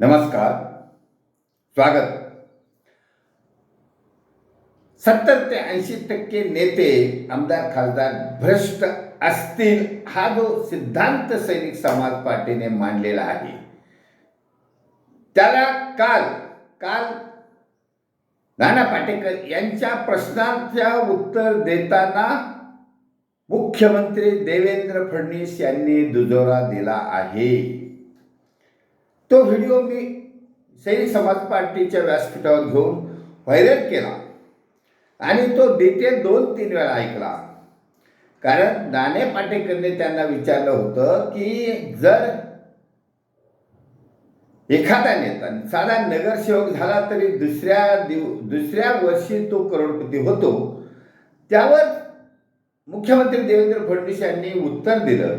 नमस्कार. स्वागत. सत्तर ते ऐंशी टक्के नेते आमदार खासदार भ्रष्ट असतील हा जो सिद्धांत सैनिक समाज पार्टीने मांडलेला आहे. त्याला काल काल नाना पाटेकर यांच्या प्रश्नांच्या उत्तर देताना मुख्यमंत्री देवेंद्र फडणवीस यांनी दुजोरा दिला आहे. तो व्हिडिओ मी सैनिक समाज पार्टीच्या व्यासपीठावर घेऊन व्हायरल केला. आणि तो डिटेल दोन तीन वेळा ऐकला. कारण नाणे पाटेकरने त्यांना विचारलं होतं की जर एखादा नेता साधा नगरसेवक झाला तरी दुसऱ्या दिव दुसऱ्या वर्षी तो करोडपती होतो. त्यावर मुख्यमंत्री देवेंद्र फडणवीस यांनी उत्तर दिलं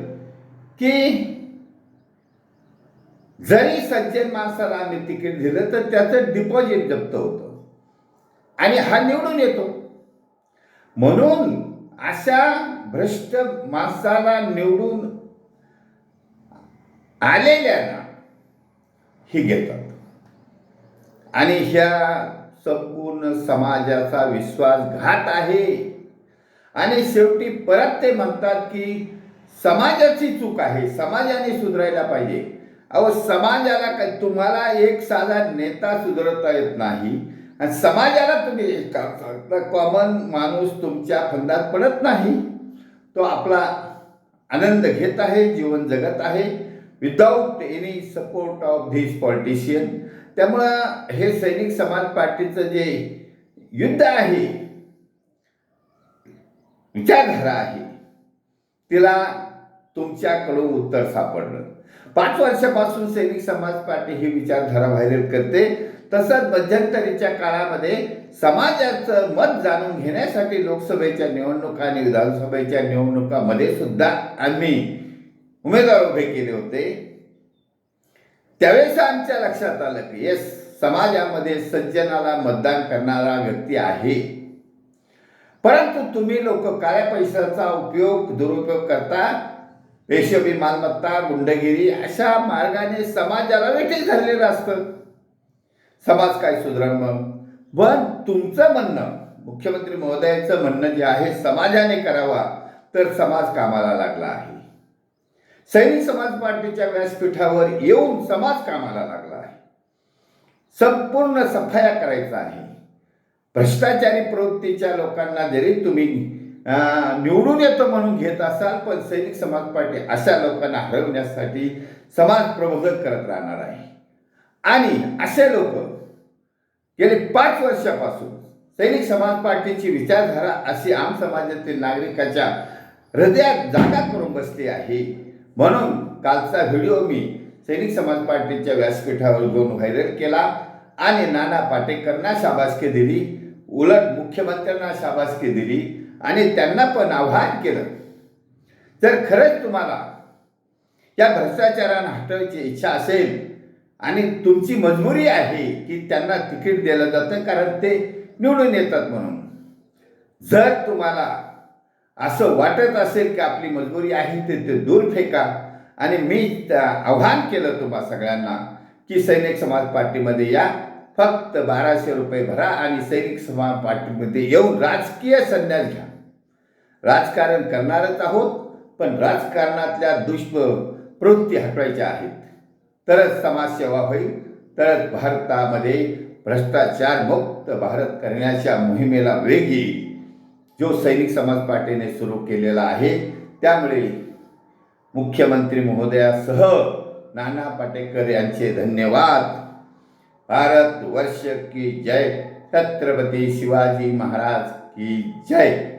की जरी सज्जन माणसाला आम्ही तिकीट दिलं तर त्याचं डिपॉझिट जप्त होतं. आणि हा निवडून येतो. म्हणून अशा भ्रष्ट माणसाला निवडून आलेल्यांना ही घेतात. आणि ह्या संपूर्ण समाजाचा विश्वासघात आहे. आणि शेवटी परत ते म्हणतात की समाजाची चूक आहे. समाजाने सुधारायला पाहिजे. अहो समाजाला तुम्हाला एक साधा नेता सुधारता येत नाही. आणि समाजाला तुम्ही कॉमन माणूस तुमच्या फंदात पडत नाही. तो आपला आनंद घेत आहे जीवन जगत आहे. Without any support of this politician त्यामुळं हे सैनिक समाज पार्टीचं जे युद्ध आहे विचारधारा आहे तिला तुमच्याकडून उत्तर सापडलं. पाच वर्षापासून सैनिक समाज पार्टी ही विचारधारा व्हायरल करते. तसंच मध्यंतरीच्या काळामध्ये समाजाचं मत जाणून घेण्यासाठी लोकसभेच्या निवडणुका आणि विधानसभेच्या निवडणुकामध्ये सुद्धा आम्ही उमेदवार उभे केले होते. त्यावेळेस आमच्या लक्षात आलं की येस समाजामध्ये सज्जनाला मतदान करणारा व्यक्ती आहे. परंतु तुम्ही लोक काळ्या पैशाचा उपयोग दुरुपयोग करता पेशवी मालमत्ता गुंडगिरी अशा मार्गाने समाजाला वेठीस धरलेलं असतं. समाज काय सुधरण मग? पण तुमचं म्हणणं मुख्यमंत्री महोदयाचं म्हणणं जे आहे समाजाने करावा तर समाज कामाला लागला आहे. सैनिक समाज पार्टीच्या व्यासपीठावर येऊन समाज कामाला लागला आहे. संपूर्ण सफाया करायचा आहे. भ्रष्टाचारी प्रवृत्तीच्या लोकांना जरी तुम्ही निवडून येतं म्हणून घेत असाल पण सैनिक समाज पार्टी अशा लोकांना हरवण्यासाठी समाज प्रबोधन करत राहणार आहे. आणि असे लोक गेले पाच वर्षापासून सैनिक समाज पार्टीची विचारधारा अशी आम समाजातील नागरिकाच्या हृदयात जागा करून बसली आहे. म्हणून कालचा व्हिडिओ मी सैनिक समाज पार्टीच्या व्यासपीठावर घेऊन व्हायरल केला आणि नाना पाटेकरांना शाबासकी दिली उलट मुख्यमंत्र्यांना शाबासकी दिली आणि त्यांना पण आव्हान केलं. जर खरंच तुम्हाला या भ्रष्टाचारानं हटवायची इच्छा असेल आणि तुमची मजबुरी आहे की त्यांना तिकीट दिलं जातं कारण ते निवडून येतात म्हणून. जर तुम्हाला असं वाटत असेल की आपली मजबुरी आहे ते ते दूर फेका. आणि मी आव्हान केलं तुम्हा सगळ्यांना की सैनिक समाज पार्टीमध्ये या. फक्त बाराशे रुपये भरा आणि सैनिक समाज पार्टीमध्ये येऊन राजकीय संन्यास घ्या. राजकारण करणारच आहोत पण राजकारणातल्या दुष्प प्रवृत्ती हटवायच्या आहेत. तरच समाजसेवा होईल तरच भारतामध्ये भ्रष्टाचार मुक्त भारत करण्याच्या मोहिमेला वेग येईल. जो सैनिक समाज पार्टीने सुरू केलेला आहे त्यामुळे मुख्यमंत्री महोदयासह नाना पाटेकर यांचे धन्यवाद. भारत वर्ष की जय. छत्रपती शिवाजी महाराज की जय.